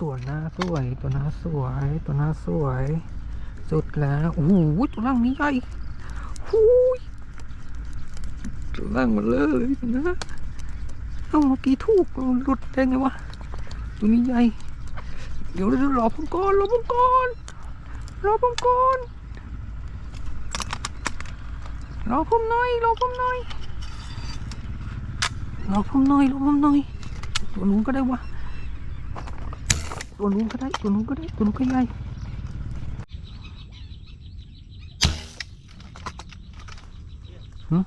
ตัวหน้าสวย ตัวหน้าสวย ตัวหน้าสวย สุดแล้วโอ้โหตัวล่างนี้ใหญ่หูยตัวล่างหมดเลยนะเอ้าเมื่อกี้ถูกหลุดได้ไงวะตัวนี้ใหญ่เดี๋ยวเดี๋ยวรอผมก่อนรอผมก่อนรอผมก่อนรอผมหน่อยรอผมหน่อยรอผมหน่อยรอผมหน่อยตัวนู้นก็ได้วะ ตัวนู้นก็ได้ ตัวนู้นก็ได้ ตัวนู้นก็ใหญ่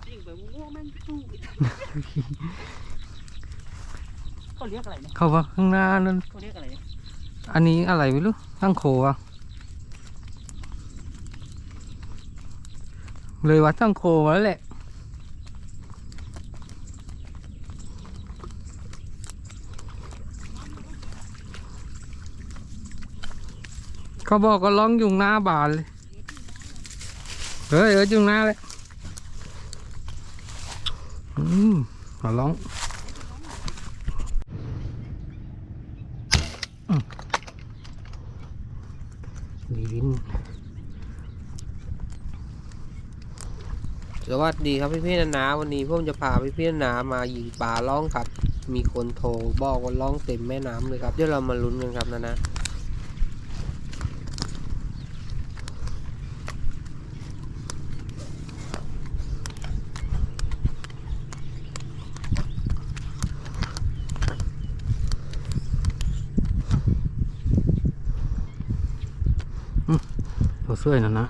ยิ่งไปโง่แม่งสู้เขาเรียกอะไรเนี่ยเข้าว่าข้างหน้านั่นเขาเรียกอะไรเนี่ยอันนี้อะไรไม่รู้ตั้งโคอะเลยวัดตั้งโคมาแล้วแหละ เขาบอกก็ร้องยุงหน้าบานเลยเฮ้ยเออยุงหน้าเลยอืมมาร้องลิ้นสวัสดีครับพี่พี่ๆนานาวันนี้ผมจะพาพี่พี่ๆนานามายิงปลาล่องครับ มีคนโทรบอกว่าล่องเต็มแม่น้ำเลยครับเดี๋ยวเรามาลุ้นกันครับนานา สวยนะนะ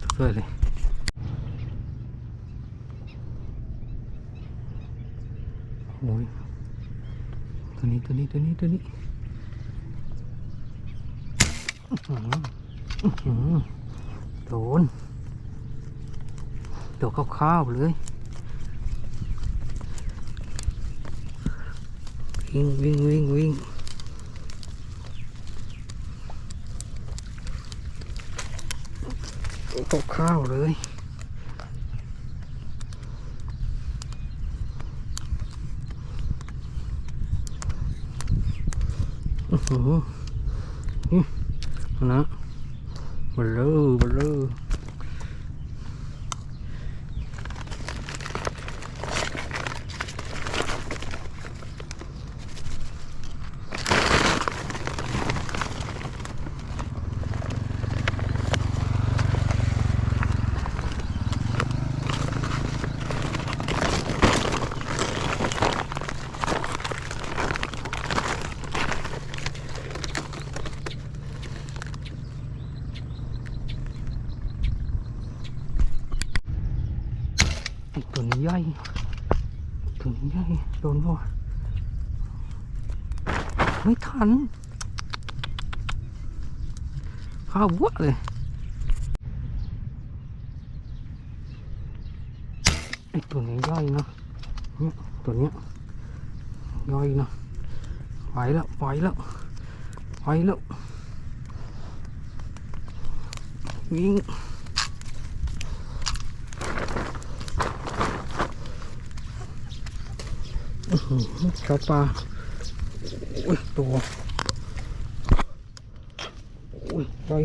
ตัวสวยเลยโอ้ยตัวนี้ตัวนี้ตัวนี้ตัวนี้อื้อหืออื้อหือโดนตัวข้าวๆเลยวิ่งวิ่งวิ่งวิ่ง ตกข้าวเลย โอ้โหนี่นะบลเลอร์บลเลอร์ไอ้ตัวนี้ใหญ่ตัวนี้ใหญ่โดนบ่ไม่ทันข้าววัวเลยไอ้ตัวนี้ย่อยนะเนี่ยตัวเนี้ยย่อยนะไปแล้วไปแล้วไปแล้ววิ่ง เข้าปลาอุ้ยตัวอุ้ยย่อย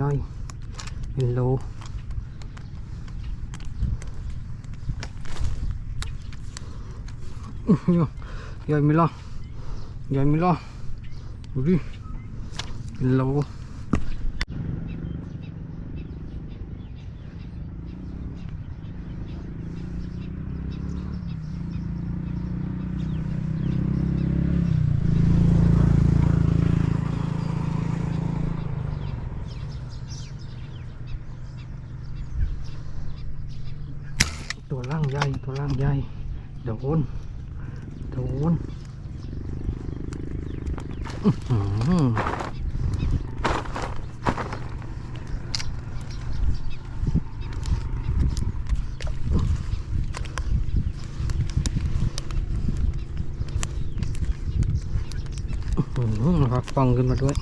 ย่อยเป็นโล Yo, yo mi lo, yo mi lo, đi, lâu. Tổ lăng dây, tổ lăng dây, đồn. โดนอื้อหืออื้อหือนะ ครับฟังขึ้นมาด้วย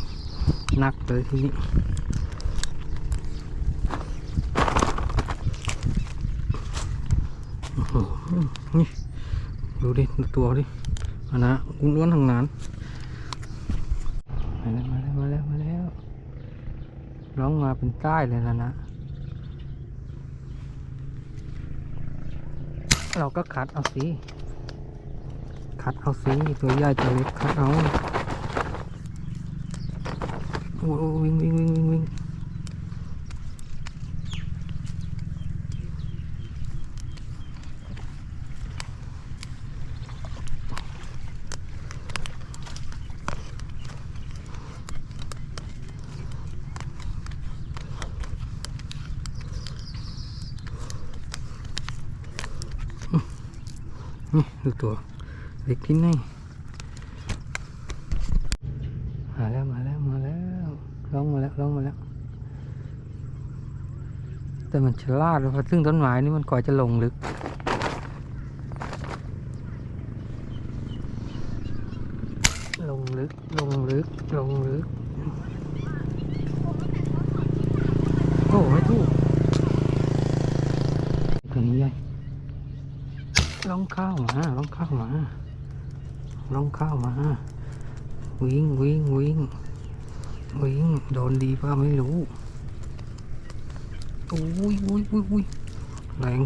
หนักเลยทีนี้นี่ดูดิดูตัวดิอันนะกุ้งล้วนทางนั้นมาแล้วมาแล้วมาแล้วมาแล้วร้องมาเป็นใต้เลยนะนะ เราก็คัดเอาสิคัดเอาสิตัวใหญ่ตัวเล็กคัดเอา โอ้โอ้วิ่งวิ่งวิ่งวิ่งวิ่งนี่ดูตัวเล็กที่นี่มาแล้วมาแล้วมาแล้วร้องมาแล้วร้องมาแล้ว แต่มัน ฉลาดเพราะซึ่งต้นไม้นี่มันก่อจะลงลึก ลงลึก ลงลึก ลงลึก โอ้ไม่ถูกตัวนี้ใหญ่ลองเข้ามาลองเข้ามาลองเข้ามา วิ่งวิ่งวิ่งวิ่งโดนดีป่ะไม่รู้ อุ้ยอุ้ยอุ้ยอุ้ยแรง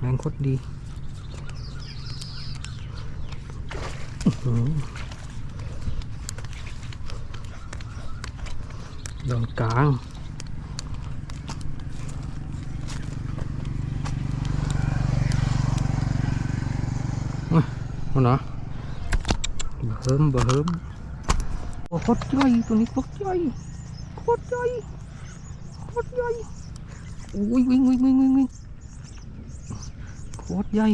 แรงโคตรดี อื้อหือโดนกลางมาเอาเนาะเบิ่มเบิ่มโอ้โคตรใหญ่ตัวนี้โคตรใหญ่โคตรใหญ่โคตรใหญ่อุ้ยวิ่งวิ่งวิ่งวิ่งวิ่งโคตรใหญ่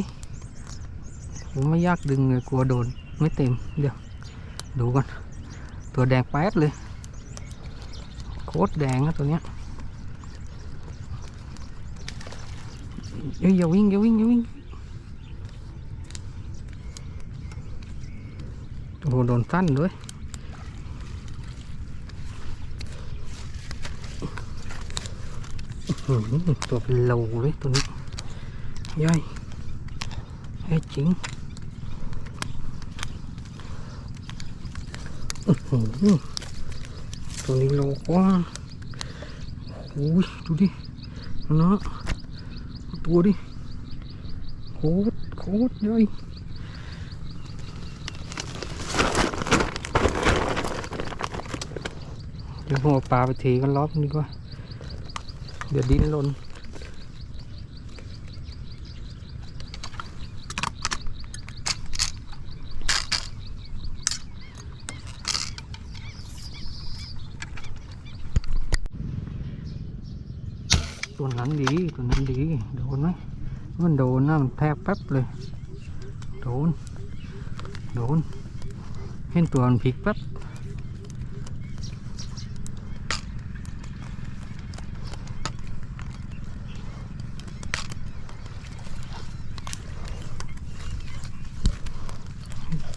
ผมไม่ยากดึงเลยกลัวโดน ไม่เต็มเดี๋ยวดูกันตัวแดงแป๊ดเลย โคตรแดงนะตัวเนี้ยเอ้ยอย่าวิ่งอย่าวิ่งอย่าวิ่งโอ้โหโดนสั้นด้วยอื้อหือตัวเป็นโลเลยตัวนี้ใหญ่ใหญ่จริงอื้อหือ ตัวนี้โลกว่าโอ้ยดูดิเอานะตัวดิโคตรโคตรใหญ่เดี๋ยวหัวปลาไปเทกันรอบนี้ดีกว่า เดี๋ยวดิ้นรน นั้นดีตัวนั้นดี โดนไหมมันโดนนะมันแทบแป๊บเลย โดน โดน เห็นตัวมันพลิกแป๊บ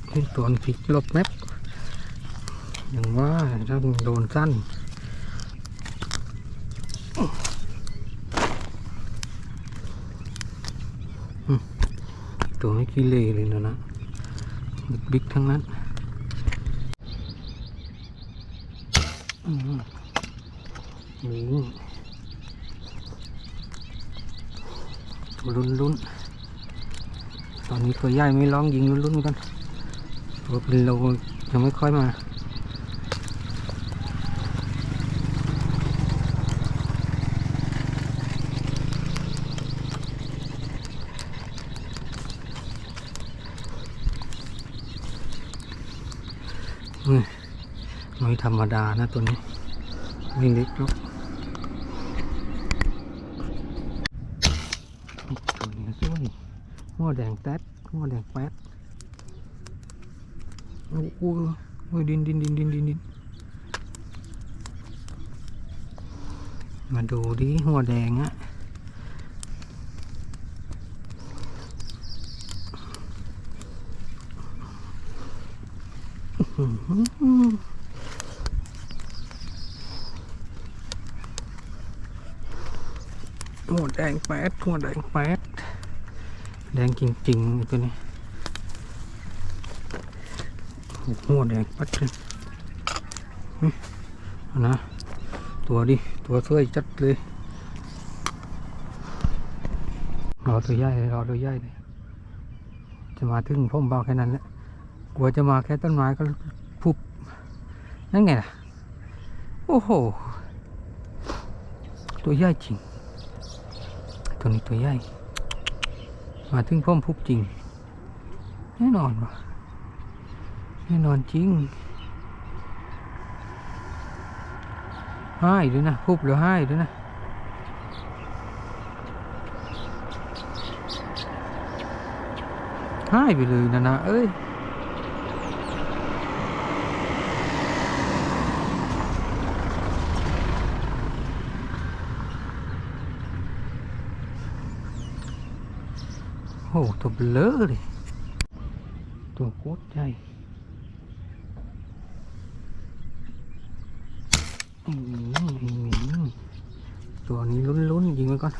เห็นตัวมันพลิกลบแมปอย่างว่าถ้านโดนสั้น ตัวไม่กิเลเลยนะนะบิ๊กทั้งนั้นนี่ตัวลุ้นลุ้นตอนนี้ตัวใหญ่ไม่ร้องยิงลุ้นลุ้นกันตัวเป็นโลยังไม่ค่อยมา ไม่ธรรมดานะตัวนี้ ไม่เล็กหรอกตัวนี้สวยหัวแดงแต๊ดหัวแดงแป๊ดโอ้โหโอ้ยดินดินดินดินดินดินมาดูดิหัวแดงอะอื้อหือหัว แดงแปดหัวแดงแปดแดงจริงๆตัวนี้หัวแดงปัดเลยนะตัวดิตัวเสวยจัดเลยรอตัวใหญ่เลยรอตัวใหญ่เลยจะมาถึงพ่มเบาแค่นั้นแหละกลัวจะมาแค่ต้นไม้ก็พุบนั่นไงล่ะ โอ้โห ตัวใหญ่จริง ตัวนี้ตัวใหญ่ มาถึงพ่อมพุบจริง แน่นอนวะแน่นอนจริงให้ด้วยนะพุบแล้วให้ด้วยนะให้ไปเลยนะนะเอ้ย โอ้ตัวเบลอเลยตัวโคตรใหญ่ตัวนี้ลุ้นๆยิงไว้ก่อน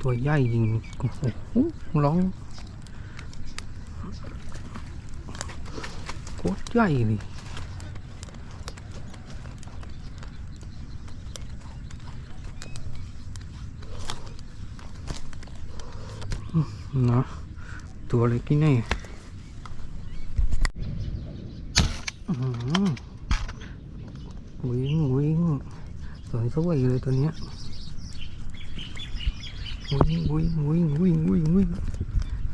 ตัวใหญ่ยิงโอ้โหร้องโคตรใหญ่เลย อืมนะตัวเล็กที่นี่วิ่งวิ่งสวยสวยเลยตัวเนี้ยวิ่งวิ่งวิ่งวิ่งวิ่งวิ่ง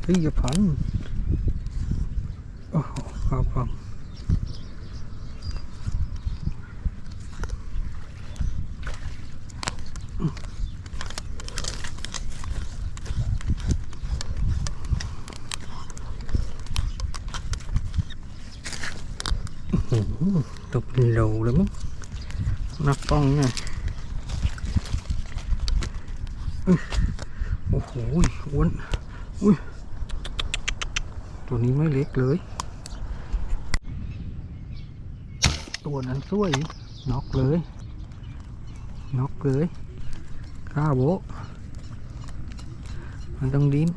ที่จะพันโอ้โหครับผมบโอ้โห ตกเป็นโลเลยมั้งนักป้องเนี่ยโอ้โหอ้วนอุ้ยตัวนี้ไม่เล็กเลย ตัวนั้นสวยน็อกเลยน็อกเลยข้าโบมันต้องดิ้น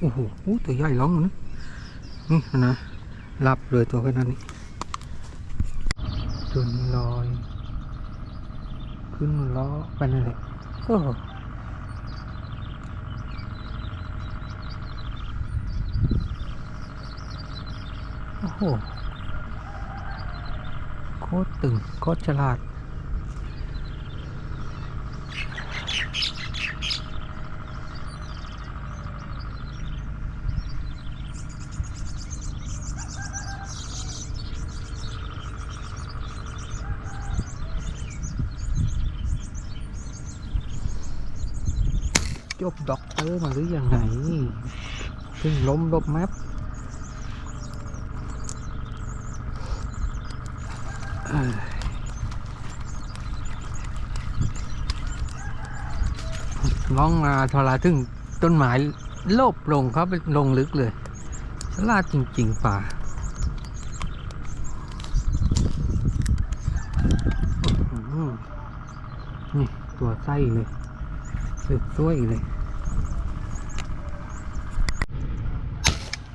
โอ้โหตัวใหญ่ร้องนะนี่นะหลับเลยตัวขนาดนี้จนลอย ขึ้นล้อไปนั่นแหละโอ้โหโอ้โหโคตรตึงโคตรฉลาด บด็อกเตอร์มาหรือยังไงเพิ่งล้มลบแมปเอ้องมาทลาถึงต้นไม้โลบลงเขาไปลงลึกเลยฉลาดจริง ๆ ป่านี่ ตัวไส้เลยสุดสวยเลย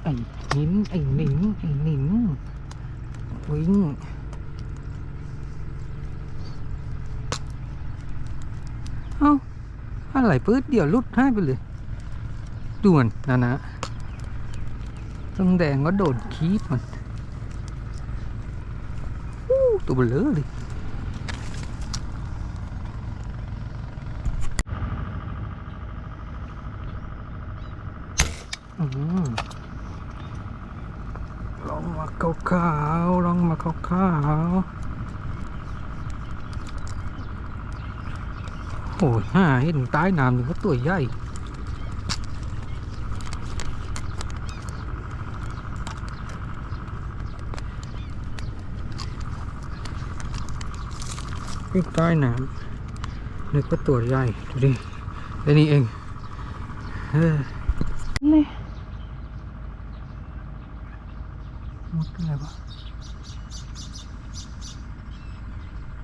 ไอ้หินไอ้หนิงไอ้หนิงวิ่งเอ้าอะไรปื๊ดเดี๋ยวลุดให้ไปเลยด่วนนะนะต้องแดงก็โดนคีบมันอู้ตัวเบลอเลย อืมลองมาขาวขาวๆลองมาขาวขาวๆโอ้ยห่า เห็นใต้น้ำนี่ก็ตัวใหญ่ที่ใต้น้ำนี่ก็ตัวใหญ่ ดูดิแค่นี้เองเออนี่มุดอะไรวะ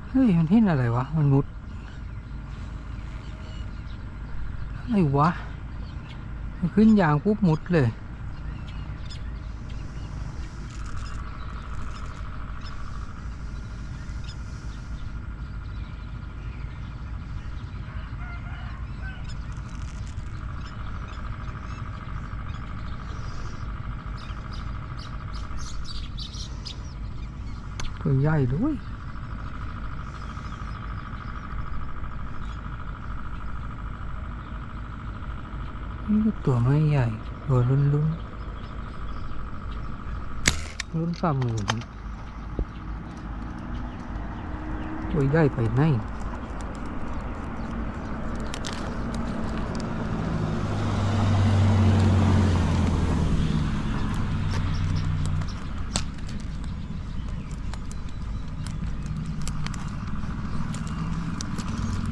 เฮ้ย มันเห็นอะไรวะ มันมุด อะไรวะมันขึ้นยางปุ๊บมุดเลยตัวใหญ่ด้วย นี่ก็ ตัวไม่ใหญ่ตัวรุ่นรุ่นรุ่นฝ่ามือตัวใหญ่ไปไหน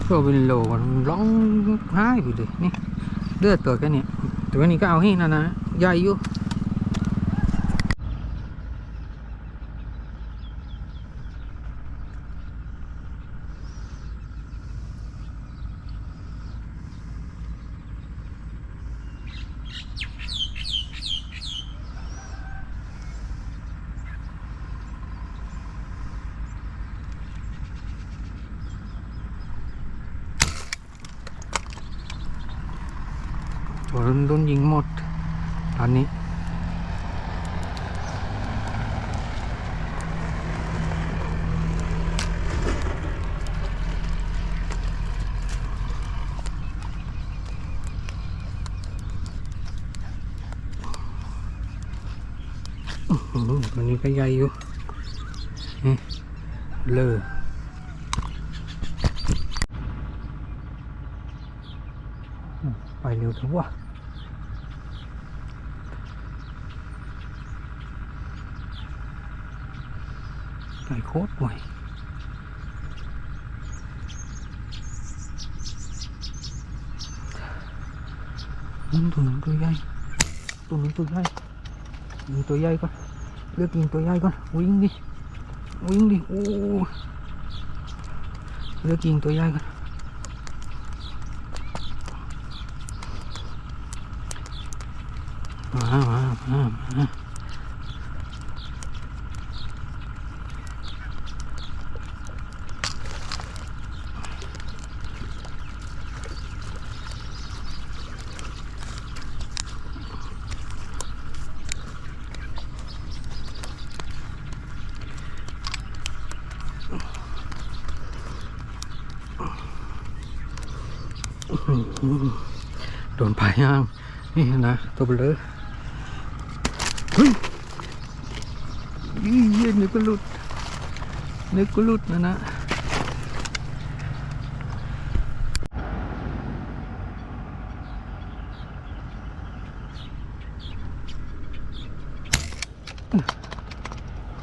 ตัวเป็นโลมันร้องไห้ไปเลยนี่ เลือดตัวแค่นี้ตัวนนี้ก็เอาให้นะนะใหญ่อยู่ตัวรุ่นรุ่นยิงหมด ตอนนี้ อื้อหือ ตัวนี้ก็ใหญ่อยู่เลอไปเร็วเถอะวะไปโคตรไวนั่นตัวนั้นตัวใหญ่ตัวนั้นตัวใหญ่ยิงตัวใหญ่ก่อน ลือกยิงตัวใหญ่ก่อนวิ่งดิวิ่งดิโอ้เลือกยิงตัวใหญ่ก่อนมามามามาโดนปลายย่าง นะตัวเบลอเฮ้ยยี่เย็นนึกก็หลุดนึกก็หลุดนะนะ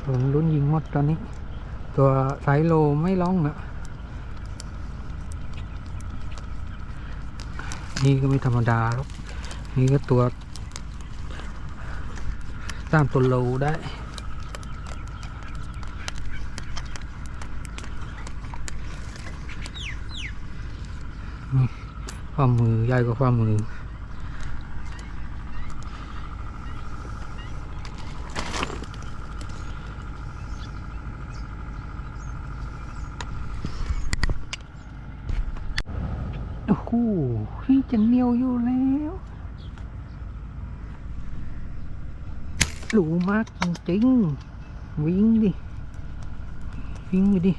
โดนลุ้นยิงหมดตอนนี้ ตัวสายโลไม่ร้องนะนี่ก็ไม่ธรรมดาหรอก นี่ก็ตัวตามตัวโลได้ ความมือใหญ่กว่าความมือ โอ้โหพี่จะเหนียวอยู่แล้วหลูมากจริงๆวิ่งดิวิ่งไปดิ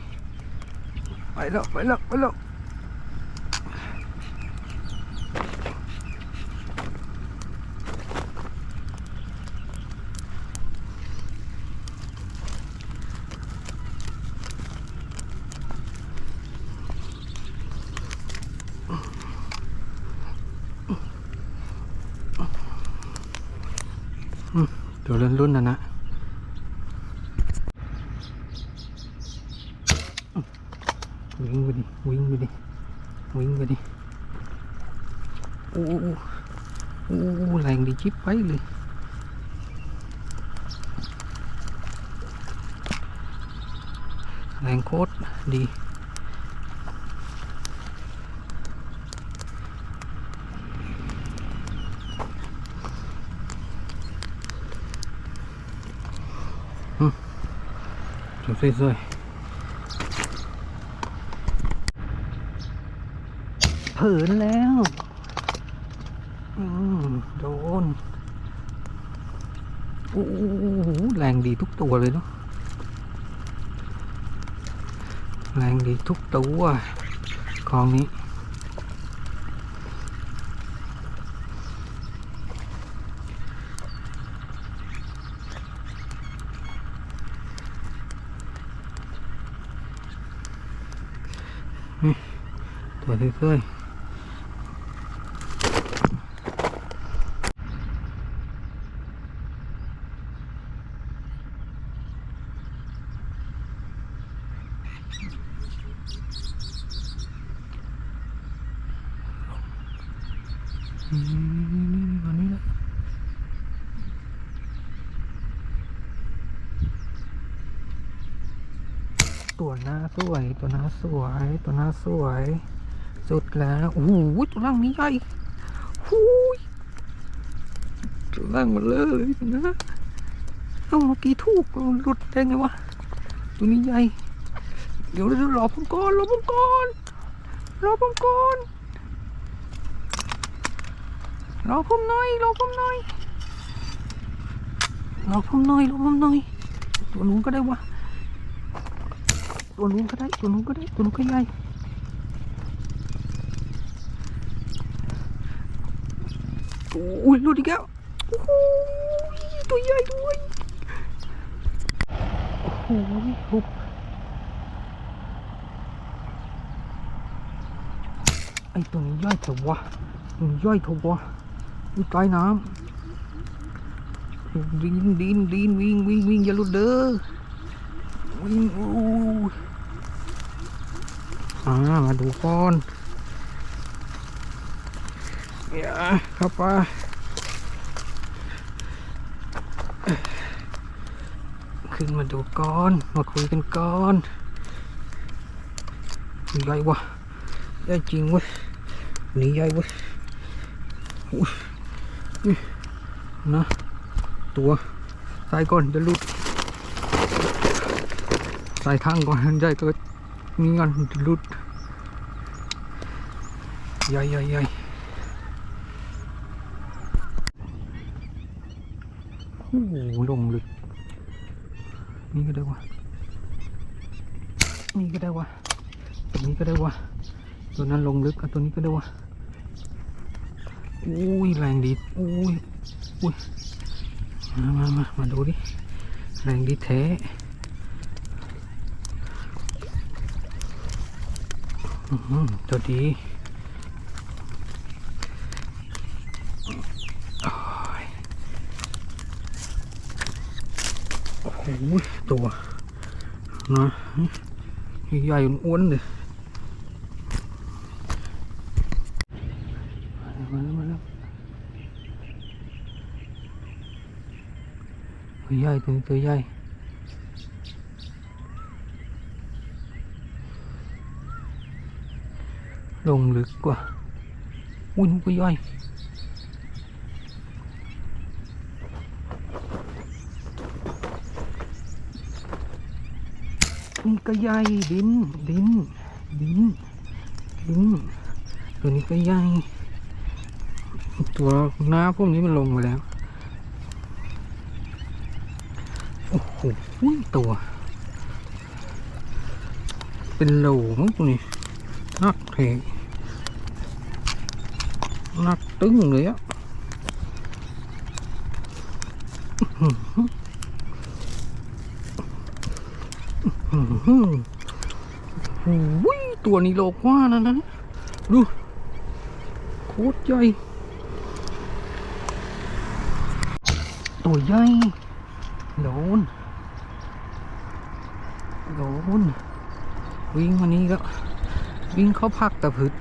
ไปแล้วไปแล้วไปแล้วตัวรุ่นรุ่นๆนะนะ วิ่งไปดิอู้อู้แรงดีชิบไปเลย แรงโคตรดีสวยๆ เผินแล้วอืมโดนโอ้โหแรงดีทุกตัวเลยเนาะแรงดีทุกตัวกองนี้นี่ตัวเรื่อยๆนี่นี่นี่ตัวนี้แหละตัวหน้าสวย ตัวหน้าสวย ตัวหน้า สวย สุดแล้วโอ้โหตัวล่างนี้ใหญ่หูยตัวล่างมันเลยนะเอ้าเมื่อกี้ถูกหลุดได้ไงวะตัวนี้ใหญ่ เดี๋ยวเดี๋ยวรอผมก่อนรอผมก่อนรอผมก่อนรอผมหน่อยรอผมหน่อยรอผมหน่อยรอผมหน่อยตัวนู้นก็ได้วะตัวนู้นก็ได้ตัวนู้นก็ได้ตัวนู้นก็ใหญ่ อ้ยหลุดอีกแล้วโอ้โหตัวใหญ่ด้วยโอ้โหหุบไอตัวนี้ย่อยเถอะวะตันย่อยเถอะวะอยู่ใต้น้ำดินดินดินวิ่งวิ่งวิ่งอย่าหลุดเด้อวิ่งโอ้อ่ามาดูก่อน อย่าเข้าไปขึ้นมาดูก่อน มาคุยกันก่อนใหญ่วะใหญ่จริงเว้ยนี่ใหญ่เว้ยอุ๊ยอุ๊ยนะตัวใส่ก่อนจะลุดใส่ข้างก่อนใหญ่กิดมีงานจะลุดใหญ่ใหญ่ใหญ่ โอ้โหลงลึก นี่ก็ได้วะ นี่ก็ได้วะ ตัวนี้ก็ได้วะ ตัวนั้นลงลึกอะตัวนี้ก็ได้วะอุ้ยแรงดีอุ้ยอุ้ยมามามามาดูดิแรงดีแท้ตัวดีโอ้โหตัวนะใหญ่อ้วนเลยมาแล้วมาแล้วตัว ใหญ่ตัวตัวใหญ่ลงลึกกว่าอุ้ยนกตัวใหญ่นี่ก็ใหญ่ดินดินดินดินตัวนี้ก็ใหญ่ตัวหน้าพวกนี้มันลงไปแล้ว โอ้โหตัว เป็นโหลมั้งตัวนี้นักเทนักตึงเลยอะอื้อหืออื้อหือโอ้ยตัวนี้โลกว่านะนั้นดูโคตรใหญ่ตัวใหญ่โดน โดนวิ่งวันนี้ก็วิ่งเข้าพักตะพืด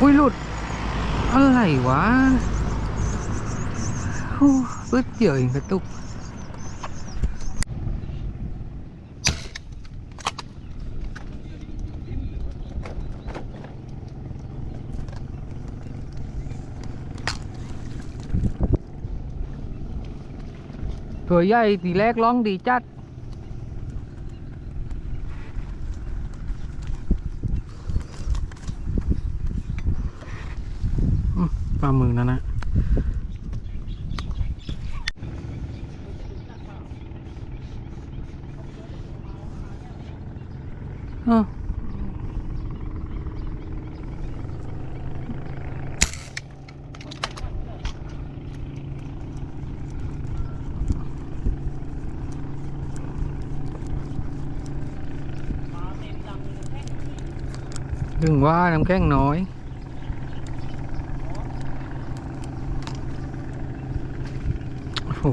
อุ้ยหลุด อะไรวะโอ้ปึ๊ดเดียวเองกระตุก ตัวใหญ่ตีแรกร้องดีจัด อืมปลาหมึกนั่นนะอ้าว ถึงว่าน้ำแข็งน้อยโอ้โห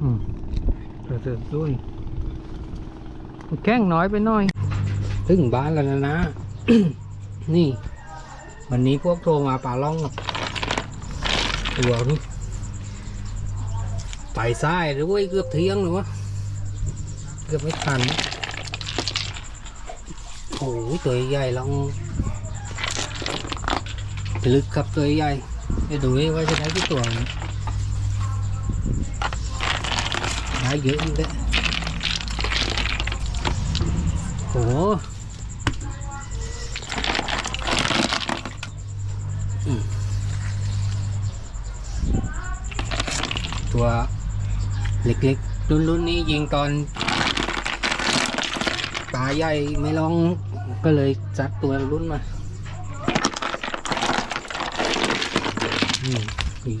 อื นี่ วันนี้พวกโทรมาป่าล่องกับตัวนี่ไปซ้ายหรือว่าเกือบเที่ยงหรือวะเกือบไม่ทันโอ้ยตัวใหญ่ลองลึกครับตัวใหญ่ไปดูดิว่าจะได้กี่ตัวได้เยอะอยู่เด้โอ้มตัว เล็กๆ รุ่นรุ่นนี้ยิงตอนตาใหญ่ไม่ลองก็เลยจัดตัวรุ่นมาอืม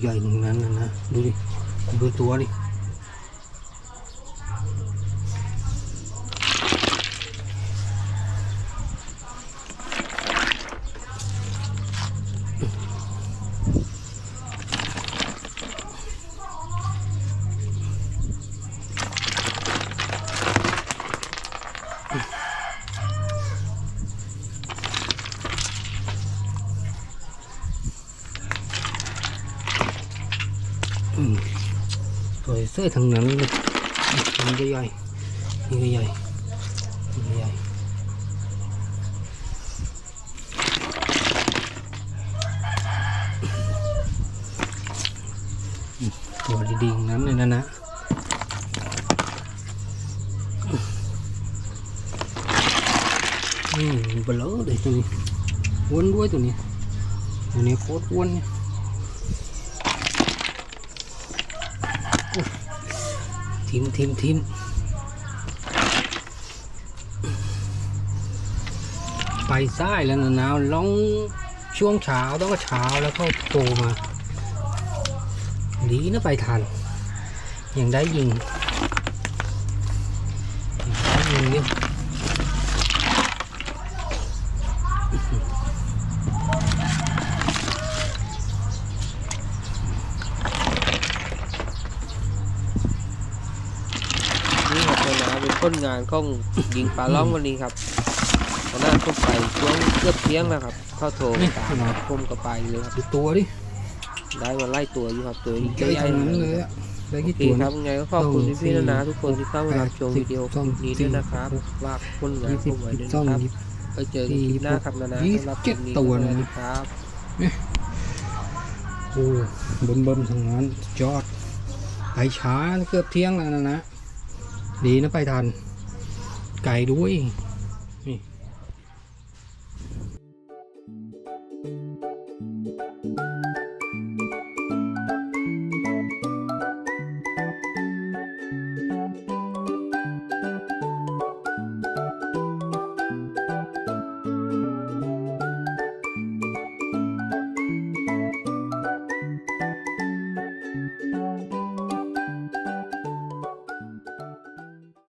ใหญ่ๆอย่างนั้นนะ ดูดิ ดูตัวดิ อืมตัวเสื้อทั้งนั้นเลยมันก็ใหญ่นี่ก็ใหญ่นี่ก็ใหญ่อืม ตัวดีๆนั้นเลยนะนะอืมเบลอเลยตัวนี้อ้วนด้วยตัวนี้ตัวนี้โคตรอ้วนเนี่ยทิมทิมทิมไปซ้ายแล้วนะนาวลองช่วงเช้าต้องก็เช้าแล้วก็โตมา ดีนะไปทัน ยังได้ยิงยังได้ยิงนี่ยนี่ครับนานาเป็นต้นงานของยิงปลาล่องวันนี้ครับนานาเข้าไปช่วงเกือบเที่ยงแล้วครับ เข้าโทรนี่ตามขนาดผมก็ไปเลยครับตัวดิ ได้มาไล่ตัวอยู่ครับตัวนี้ใหญ่ใหญ่ทั้งๆนั้นเลเลยยอะได้โอกี่เคตัวคนะรับยังไงก็ขอบคุณสองพี่ๆนานาสี่ทุกคนที่เข้ามารับชมแปดวิดีโอสิบนี้สองด้วยนะครับสี่ฝากผลงานยี่ผสิบมไว้ด้วยสองนะครับ ยี่สิบ ไปเจอกันคลิปหน้าครับนานายี่สิบสำหรับเจ็ดคลิปนี้ตัวสนะวัสดีครับ โอ้เบิ่มเบิ่มๆทั้งนั้นยอด ไปช้าเกือบเที่ยงแล้วนะนะ ดีนะไปทัน ไก่ด้วยนี่